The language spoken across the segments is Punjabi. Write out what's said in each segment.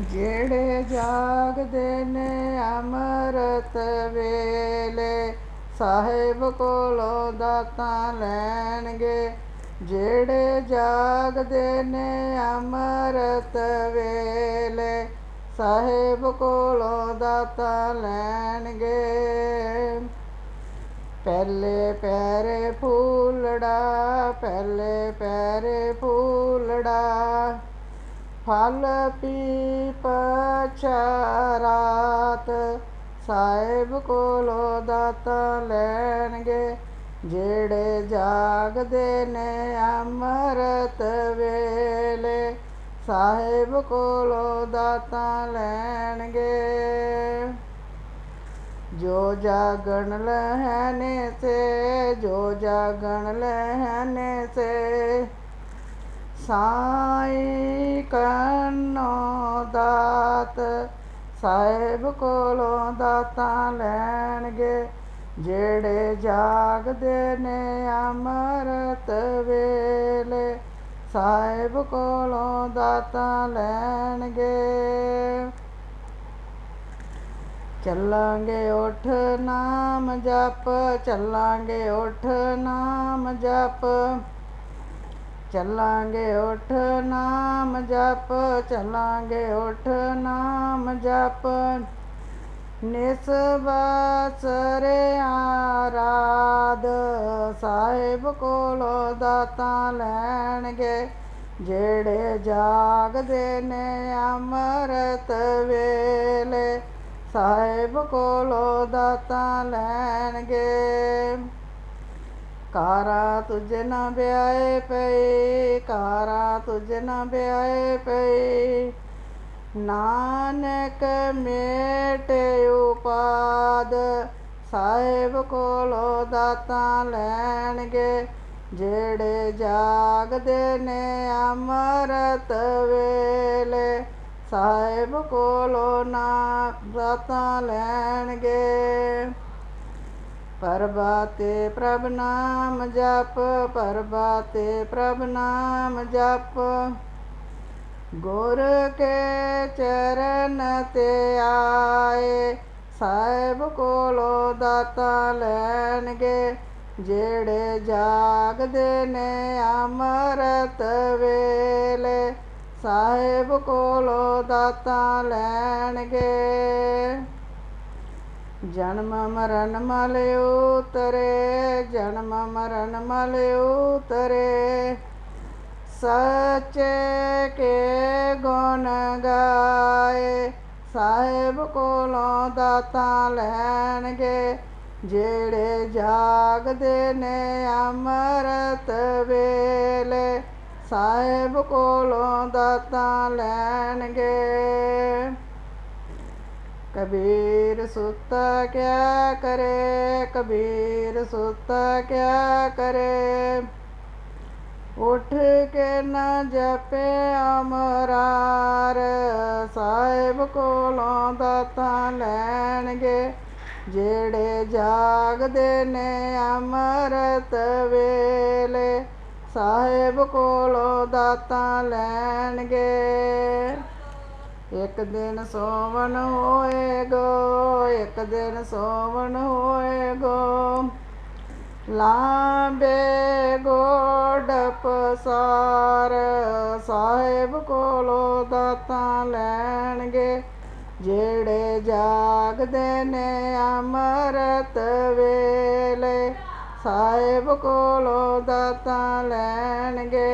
ਜਿਹੜੇ ਜਾਗਦੇ ਨੇ ਅੰਮ੍ਰਿਤ ਵੇਲੇ, ਸਾਹਿਬ ਕੋਲੋਂ ਦਾਤਾਂ ਲੈਣਗੇ। ਜਿਹੜੇ ਜਾਗਦੇ ਨੇ ਅੰਮ੍ਰਿਤ ਵੇਲੇ, ਸਾਹਿਬ ਕੋਲੋਂ ਦਾਤਾਂ ਲੈਣਗੇ। ਪਹਿਲੇ ਪੈਰੇ ਫੂਲੜਾ, ਪਹਿਲੇ ਪੈਰੇ ਫੂਲੜਾ ਫਲ ਪੀਪ ਚਾਰਾਤ, ਸਾਹਿਬ ਕੋਲੋਂ ਦਾਤਾ ਲੈਣਗੇ, ਜਿਹੜੇ ਜਾਗਦੇ ਨੇ ਅੰਮ੍ਰਿਤ ਵੇਲੇ, ਸਾਹਿਬ ਕੋਲੋਂ ਦਾਤਾ ਲੈਣਗੇ। ਜੋ ਜਾਗਣ ਲਹਨੇ ਸੇ ਜੋ ਜਾਗਣ ਲਹਨੇ ਸੇ ਸਾਈ ਕੰਨੋ ਦਾਤ, ਸਾਹਿਬ ਕੋਲੋਂ ਦਾਤਾਂ ਲੈਣਗੇ, ਜਿਹੜੇ ਜਾਗਦੇ ਨੇ ਅੰਮ੍ਰਿਤ ਵੇਲੇ, ਸਾਹਿਬ ਕੋਲੋਂ ਦਾਤਾਂ ਲੈਣਗੇ। ਚੱਲਾਂਗੇ ਉਠ ਨਾਮ ਜਪ, ਚੱਲਾਂਗੇ ਉਠ ਨਾਮ ਜਪ। ਚੱਲਾਂਗੇ, ਉਠ ਨਾਮ ਜਪ। ਚੱਲਾਂਗੇ, ਉਠ ਨਾਮ ਜਪ। ਨਿਸ ਬਾਸਰੇ ਆਰਾਧ ਸਾਹਿਬ ਕੋਲੋਂ ਦਾਤਾਂ ਲੈਣਗੇ, ਜਿਹੜੇ ਜਾਗਦੇ ਨੇ ਅੰਮ੍ਰਿਤ ਵੇਲੇ। ਸਾਹਿਬ ਕੋਲੋਂ ਦਾਤਾਂ ਲੈਣਗੇ। ਕਾਰਾ ਤੁਝ ਨਾ ਵਿਆਏ ਪਈ ਕਾਰਾ ਤੁਝ ਨਾ ਵਿਆਏ ਪਈ ਨਾਨਕ ਮੇਟੇ ਉਪਾਦ, ਸਾਹਿਬ ਕੋਲੋਂ ਦਾਤਾਂ ਲੈਣਗੇ। ਜਿਹੜੇ ਜਾਗਦੇ ਨੇ ਅੰਮ੍ਰਿਤ ਵੇਲੇ, ਸਾਹਿਬ ਕੋਲੋਂ ਨਾ ਦਾਤਾਂ ਲੈਣਗੇ। ਪਰਬਾਤੇ ਪ੍ਰਭ ਨਾਮ ਜਪ ਪਰਬਾਤੇ ਪ੍ਰਭ ਨਾਮ ਜਪ। ਗੁਰ ਕੇ ਚਰਨ ਤੇ ਆਏ, ਸਾਹਿਬ ਕੋਲੋਂ ਦਾਤਾਂ ਲੈਣਗੇ, ਜਿਹੜੇ ਜਾਗਦੇ ਨੇ ਅੰਮ੍ਰਿਤ ਵੇਲੇ, ਸਾਹਿਬ ਕੋਲੋਂ ਦਾਤਾਂ ਲੈਣਗੇ। ਜਨਮ ਮਰਨ ਮਲ ਉਤਰੇ, ਜਨਮ ਮਰਨ ਮਲ ਉਤਰੇ। ਸੱਚੇ ਕੇ ਗੁਣ ਗਾਏ, ਸਾਹਿਬ ਕੋਲੋਂ ਦਾਤਾਂ ਲੈਣਗੇ। ਜਿਹੜੇ ਜਾਗਦੇ ਨੇ ਅੰਮ੍ਰਿਤ ਵੇਲੇ, ਸਾਹਿਬ ਕੋਲੋਂ ਦਾਤਾਂ ਲੈਣਗੇ। ਕਬੀਰ ਸੁੱਤਾ ਕਿਆ ਕਰੇ, ਕਬੀਰ ਸੁੱਤਾ ਕਿਆ ਕਰੇ। ਉਠ ਕੇ ਨਾ ਜਪੇ ਅਮਰਾਰ, ਸਾਹਿਬ ਕੋਲੋਂ ਦਾਤਾਂ ਲੈਣਗੇ। ਜਿਹੜੇ ਜਾਗਦੇ ਨੇ ਅੰਮ੍ਰਿਤ ਵੇਲੇ, ਸਾਹਿਬ ਕੋਲੋਂ ਦਾਤਾਂ ਲੈਣਗੇ। ਇੱਕ ਦਿਨ ਸੋਵਨ ਹੋਏਗੋ, ਇੱਕ ਦਿਨ ਸੋਵਨ ਹੋਏਗੋ। ਲਾਂਬੇ ਗੋਡ ਪਸਾਰ ਸਾਹਿਬ ਕੋਲੋਂ ਦਾਤਾਂ ਲੈਣਗੇ। ਜਿਹੜੇ ਜਾਗਦੇ ਨੇ ਅੰਮ੍ਰਿਤ ਵੇਲੇ, ਸਾਹਿਬ ਕੋਲੋਂ ਦਾਤਾਂ ਲੈਣਗੇ।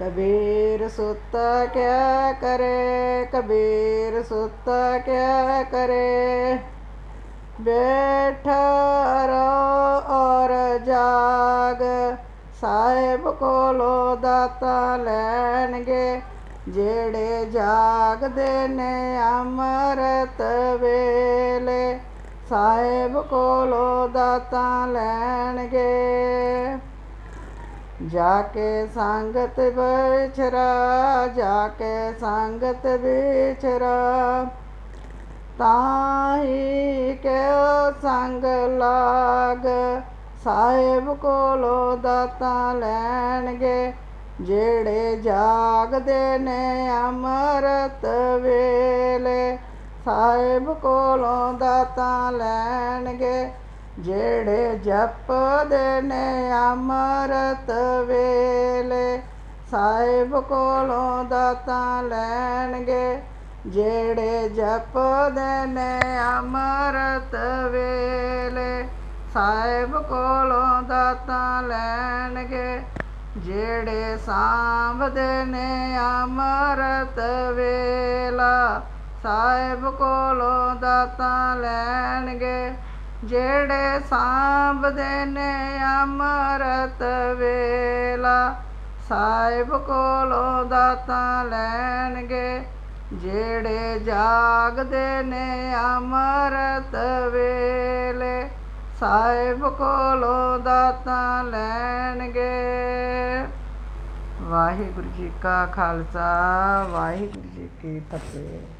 ਕਬੀਰ ਸੁੱਤਾ ਕਿਆ ਕਰੇ, ਕਬੀਰ ਸੁੱਤਾ ਕਿਆ ਕਰੇ। ਬੈਠਾ ਰੋ ਔਰ ਜਾਗ, ਸਾਹਿਬ ਕੋਲੋਂ ਦਾਤਾ ਲੈਣਗੇ। ਜਿਹੜੇ ਜਾਗਦੇ ਨੇ ਅੰਮ੍ਰਿਤ ਵੇਲੇ, ਸਾਹਿਬ ਕੋਲੋਂ ਦਾਤਾ ਲੈਣਗੇ। ਜਾ ਕੇ ਸੰਗਤ ਵਿਚਰਾ ਜਾ ਕੇ ਸੰਗਤ ਵਿਚਰਾ ਤਾਹੀ ਕਿਉ ਸੰਗ ਲਾਗ ਸਾਹਿਬ ਕੋਲੋਂ ਦਾਤਾਂ ਲੈਣਗੇ ਜਿਹੜੇ ਜਾਗਦੇ ਨੇ ਅੰਮ੍ਰਿਤ ਵੇਲੇ ਸਾਹਿਬ ਕੋਲੋਂ ਦਾਤਾਂ ਲੈਣਗੇ ਜਿਹੜੇ ਜਪਦੇ ਨੇ ਅੰਮ੍ਰਿਤ ਵੇਲੇ, ਸਾਹਿਬ ਕੋਲੋਂ ਦਾਤਾਂ ਲੈਣਗੇ। ਜਿਹੜੇ ਜਪਦੇ ਨੇ ਅੰਮ੍ਰਿਤ ਵੇਲੇ, ਸਾਹਿਬ ਕੋਲੋਂ ਦਾਤਾਂ ਲੈਣਗੇ। ਜਿਹੜੇ ਸਾਂਭਦੇ ਨੇ ਅਮਰਤ ਵੇਲਾ, ਸਾਹਿਬ ਕੋਲੋਂ ਦਾਤਾਂ ਲੈਣਗੇ। ਜਿਹੜੇ ਸਾਂਭਦੇ ਨੇ ਅੰਮ੍ਰਿਤ ਵੇਲਾ, ਸਾਹਿਬ ਕੋਲੋਂ ਦਾਤਾਂ ਲੈਣਗੇ। ਜਿਹੜੇ ਜਾਗਦੇ ਨੇ ਅੰਮ੍ਰਿਤ ਵੇਲੇ, ਸਾਹਿਬ ਕੋਲੋਂ ਦਾਤਾਂ ਲੈਣਗੇ। ਵਾਹਿਗੁਰੂ ਜੀ ਕਾ ਖਾਲਸਾ, ਵਾਹਿਗੁਰੂ ਜੀ ਕੀ ਫਤਿਹ।